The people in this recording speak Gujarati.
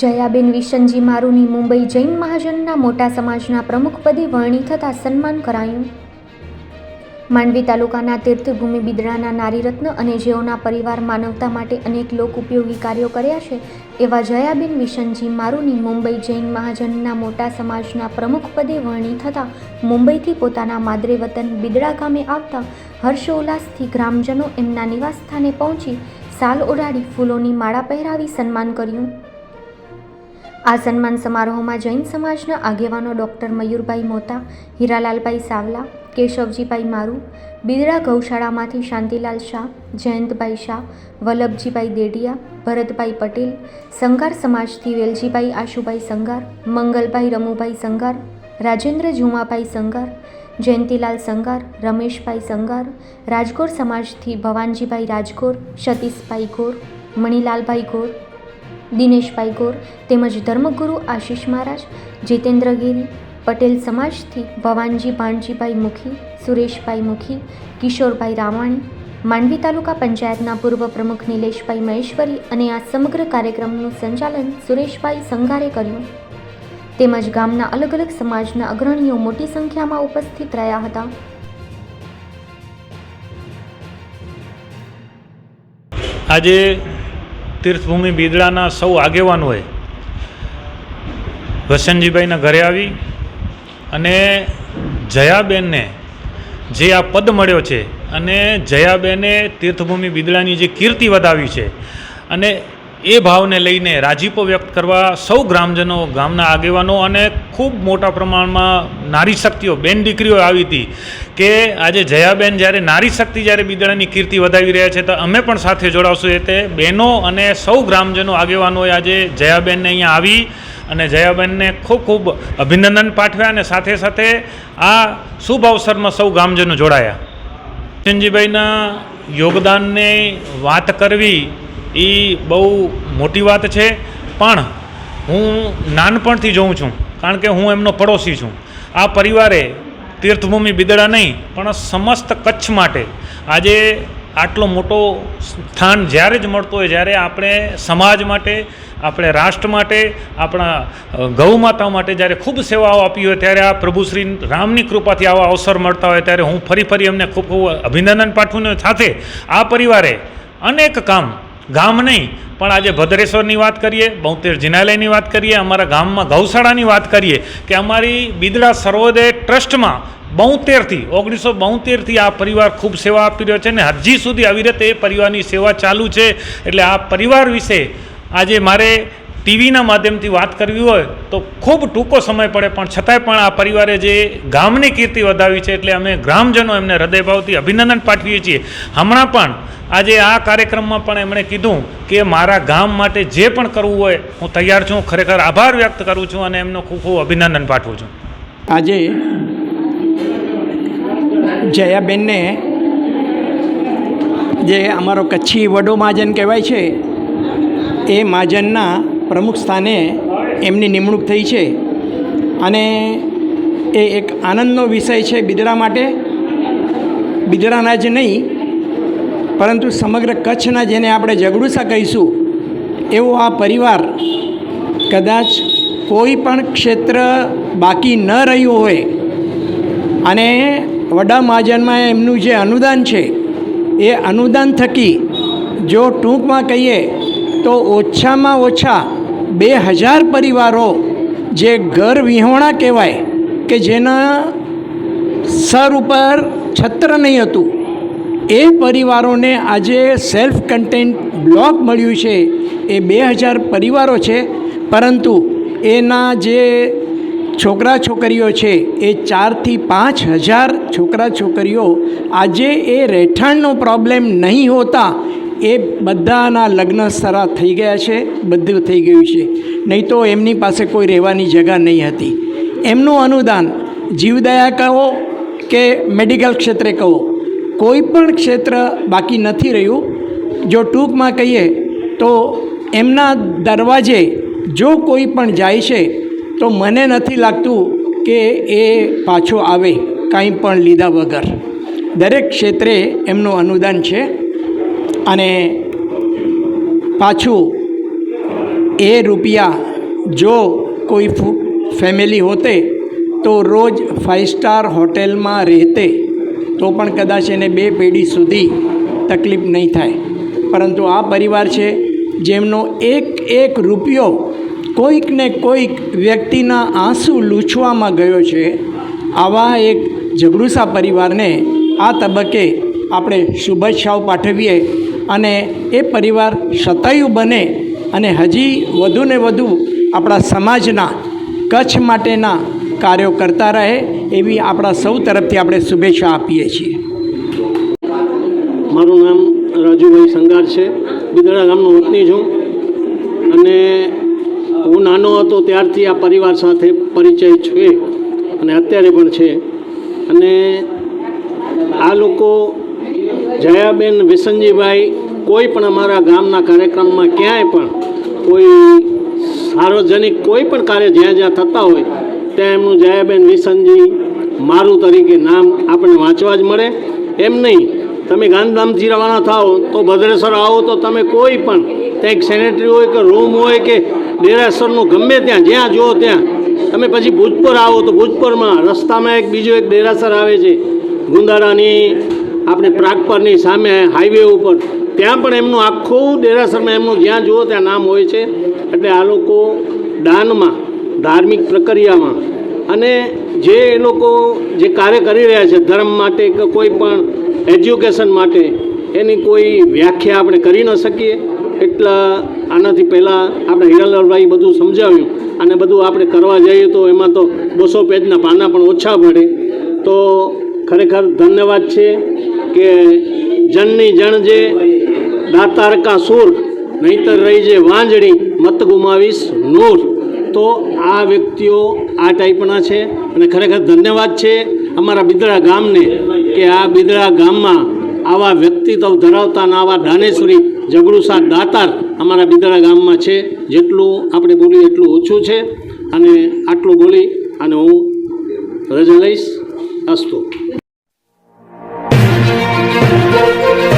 જયાબેન વિશનજી મારુની મુંબઈ જૈન મહાજનના મોટા સમાજના પ્રમુખપદે વરણી થતાં સન્માન કરાયું. માંડવી તાલુકાના તીર્થભૂમિ બિદડાના નારીરત્ન અને જેઓના પરિવાર માનવતા માટે અનેક લોક ઉપયોગી કાર્યો કર્યા છે, એવા જયાબેન વિશનજી મારુની મુંબઈ જૈન મહાજનના મોટા સમાજના પ્રમુખપદે વરણી થતાં મુંબઈથી પોતાના માદરે વતન બિદડા ગામે આવતા હર્ષોલ્લાસથી ગ્રામજનો એમના નિવાસસ્થાને પહોંચી સાલ ઓઢાડી ફૂલોની માળા પહેરાવી સન્માન કર્યું. આ સન્માન સમારોહમાં જૈન સમાજના આગેવાનો ડૉક્ટર મયુરભાઈ મોતા, હીરાલાલભાઈ સાવલા, કેશવજીભાઈ મારુ, બિદડા ગૌશાળામાંથી શાંતિલાલ શાહ, જયંતભાઈ શાહ, વલ્લભજીભાઈ દેડિયા, ભરતભાઈ પટેલ, સંગાર સમાજથી વેલજીભાઈ આશુભાઈ સંગાર, મંગલભાઈ રમુભાઈ સંગાર, રાજેન્દ્ર જુમાભાઈ સંગાર, જયંતિલાલ સંગાર, રમેશભાઈ સંગાર, રાજગોર સમાજથી ભવાનજીભાઈ રાજગોર, સતીશભાઈ ગોર, મણિલાલભાઈ ગોર દિનેશભાઈ ગોર તેમજ ધર્મગુરુ આશીષ મહારાજ જીતેન્દ્ર ગીરી પટેલ સમાજથી ભવાનજી ભાણજીભાઈ મુખી, સુરેશભાઈ મુખી, કિશોરભાઈ રામાણી માંડવી તાલુકા પંચાયતના પૂર્વ પ્રમુખ નિલેશભાઈ મહેશ્વરી અને આ સમગ્ર કાર્યક્રમનું સંચાલન સુરેશભાઈ સંઘારે કર્યું. તેમજ ગામના અલગ અલગ સમાજના અગ્રણીઓ મોટી સંખ્યામાં ઉપસ્થિત રહ્યા હતા. આજે તીર્થભૂમિ બિદડાના સૌ આગેવાનોએ વસંતજીભાઈના ઘરે આવી અને જયાબેનને જે આ પદ મળ્યો છે અને જયાબેને તીર્થભૂમિ બિદડાની જે કીર્તિ વધાવી છે અને એ ભાવને લઈને રાજીપો વ્યક્ત કરવા સૌ ગ્રામજનો, ગામના આગેવાનો અને ખૂબ મોટા પ્રમાણમાં નારી શક્તિઓ, બેન દીકરીઓ આવી હતી કે આજે જયાબેન જ્યારે નારી શક્તિ જ્યારે બિદડાની કીર્તિ વધાવી રહ્યા છે, તો અમે પણ સાથે જોડાવશું. એ તે બહેનો અને સૌ ગ્રામજનો, આગેવાનોએ આજે જયાબેનને અહીંયા આવી અને જયાબેનને ખૂબ ખૂબ અભિનંદન પાઠવ્યા અને સાથે સાથે આ શુભ અવસરમાં સૌ ગ્રામજનો જોડાયા. ચિંજીભાઈના યોગદાનને વાત કરવી એ બહુ મોટી વાત છે પણ હું નાનપણથી જોઉં છું કારણ કે હું એમનો પડોશી છું. આ પરિવારે તીર્થભૂમિ બિદડા નહીં પણ સમસ્ત કચ્છ માટે આજે આટલો મોટો સ્થાન જ્યારે જ મળતો હોય જ્યારે આપણે સમાજ માટે આપણે રાષ્ટ્ર માટે આપણા અ, ગૌ માતા માટે જ્યારે ખૂબ સેવાઓ આપી હોય ત્યારે આ પ્રભુ શ્રી રામની કૃપાથી આવા અવસર મળતા હોય ત્યારે હું ફરી ફરી એમને ખૂબ ખૂબ અભિનંદન પાઠવું સાથે આ પરિવારે અનેક કામ ગામ નહીં, પણ આજે ભદ્રેશ્વરની વાત કરીએ, બહુતેર જિનાલયની વાત કરીએ, અમારા ગામમાં ગૌશાળાની વાત કરીએ, કે અમારી બિદડા સર્વોદય ટ્રસ્ટમાં બોતેરથી ઓગણીસો બોતેરથી આ પરિવાર ખૂબ સેવા આપી રહ્યો છે અને હજી સુધી આવી રીતે એ પરિવારની સેવા ચાલુ છે. એટલે આ પરિવાર વિશે આજે મારે ટીવીના માધ્યમથી વાત કરવી હોય તો ખૂબ ટૂંકો સમય પડે, પણ છતાંય પણ આ પરિવારે જે ગામની કીર્તિ વધાવી છે એટલે અમે ગ્રામજનો એમને હૃદયભાવથી અભિનંદન પાઠવીએ છીએ. હમણાં પણ આજે આ કાર્યક્રમમાં પણ એમણે કીધું કે મારા ગામ માટે જે પણ કરવું હોય હું તૈયાર છું, ખરેખર આભાર વ્યક્ત કરું છું અને એમનો ખૂબ ખૂબ અભિનંદન પાઠવું છું. આજે જયાબેનને જે અમારો કચ્છી વડો મહાજન કહેવાય છે, એ મહાજનના પ્રમુખ સ્થાને એમની નિમણૂક થઈ છે. અને એ એક આનંદનો વિષય છે બિદડા માટે. બિદડાના જ નહીં, પરંતુ સમગ્ર કચ્છના જેને આપણે જગડુસા કહીશું, એવો આ પરિવાર કદાચ કોઈ પણ ક્ષેત્ર બાકી ન રહ્યું હોય. અને વડા મહાજનમાં એમનું જે અનુદાન છે, એ અનુદાન થકી જો ટૂંકમાં કહીએ તો ઓછામાં ઓછા બે હજાર પરિવારો જે ઘર વિહોણા કહેવાય કે જેના સર ઉપર છત્ર નહીં હતું, એ પરિવારોને આજે સેલ્ફ કન્ટેન્ટ બ્લોક મળ્યું છે. એ બે હજાર પરિવારો છે, પરંતુ એના જે છોકરા છોકરીઓ છે, એ ચારથી પાંચ હજાર છોકરા છોકરીઓ આજે એ રહેઠાણનો પ્રોબ્લેમ નહીં હોતા એ બધાના લગ્ન સરા થઈ ગયા છે, બધું થઈ ગયું છે. નહીં તો એમની પાસે કોઈ રહેવાની જગા નહીં હતી. એમનું અનુદાન જીવદયા કહો કે મેડિકલ ક્ષેત્રે કહો. કોઈ પણ ક્ષેત્ર બાકી નથી રહ્યું. જો ટૂંકમાં કહીએ તો એમના દરવાજે જો કોઈ પણ જાય છે, તો મને નથી લાગતું કે એ પાછો આવે, કાંઈ પણ લીધા વગર. દરેક ક્ષેત્રે એમનું અનુદાન છે. અને પાછું એ રૂપિયા જો કોઈ ફેમિલી હોતે તો રોજ ફાઇવ સ્ટાર હોટેલમાં રહેતે, તો પણ કદાચ એને બે પેઢી સુધી તકલીફ નહીં થાય. પરંતુ આ પરિવાર છે, જેમનો એક એક રૂપિયો કોઈક ને કોઈક વ્યક્તિના આંસુ લૂછવામાં ગયો છે, આવા એક ઝઘડુસા પરિવારને આ તબક્કે આપણે શુભેચ્છાઓ પાઠવીએ. અને એ પરિવાર શતાયુ બને અને હજી વધુ ને વધુ આપણા સમાજના કચ્છ માટેના કાર્યો કરતા રહે એવી આપણા સૌ તરફથી આપણે શુભેચ્છા આપીએ છીએ. મારું નામ રાજુભાઈ સંગાર છે. બિદડા ગામનો વતની છું. અને હું નાનો હતો ત્યારથી આ પરિવાર સાથે પરિચય છે અને અત્યારે પણ છે. અને આ લોકો જયાબેન વિસનજીભાઈ કોઈ પણ અમારા ગામના કાર્યક્રમમાં ક્યાંય પણ કોઈ સાર્વજનિક કોઈ પણ કાર્ય જ્યાં જ્યાં થતા હોય ત્યાં એમનું જયાબેન વિસનજી મારું તરીકે નામ આપણે વાંચવા જ મળે. એમ નહીં, તમે ગાંધીધામથી રવાના થાઓ તો ભદ્રેશ્વર આવો તો તમે કોઈ પણ ત્યાં એક સેનેટરી હોય કે રૂમ હોય કે ડેરાસરનું ગમે ત્યાં, જ્યાં જુઓ ત્યાં. તમે પછી ભૂજપુર આવો તો ભૂજપુરમાં રસ્તામાં એક બીજું એક ડેરાસર આવે છે. ગુંદાળાની આપણે પ્રાગપરની સામે હાઈવે ઉપર. ત્યાં પણ એમનું આખું દેરાસરમાં એમનું જ્યાં જુઓ ત્યાં નામ હોય છે. એટલે આ લોકો દાનમાં, ધાર્મિક પ્રક્રિયામાં અને જે એ લોકો જે કાર્ય કરી રહ્યા છે, ધર્મ માટે કે કોઈ પણ એજ્યુકેશન માટે, એની કોઈ વ્યાખ્યા આપણે કરી ન શકીએ. એટલા આનાથી પહેલાં આપણે હિરાલાલભાઈ બધું સમજાવ્યું અને બધું આપણે કરવા જઈએ તો એમાં તો બસો પેજના પાના પણ ઓછા પડે. તો ખરેખર ધન્યવાદ છે. કે જનની જણ જે દાતારકા સુર, નહીતર રહી જે વાંજણી મત ગુમાવીશ નૂર. તો આ વ્યક્તિઓ આ ટાઈપના છે અને ખરેખર ધન્યવાદ છે અમારા બિદડા ગામને કે આ બિદડા ગામમાં આવા વ્યક્તિત્વ ધરાવતા આવા દાનેશ્વરી જગડુસા દાતાર અમારા બિદડા ગામમાં છે. જેટલું આપણે બોલીએ એટલું ઓછું છે. અને આટલું બોલી અને હું રજા લઈશ. અસ્તુ. Música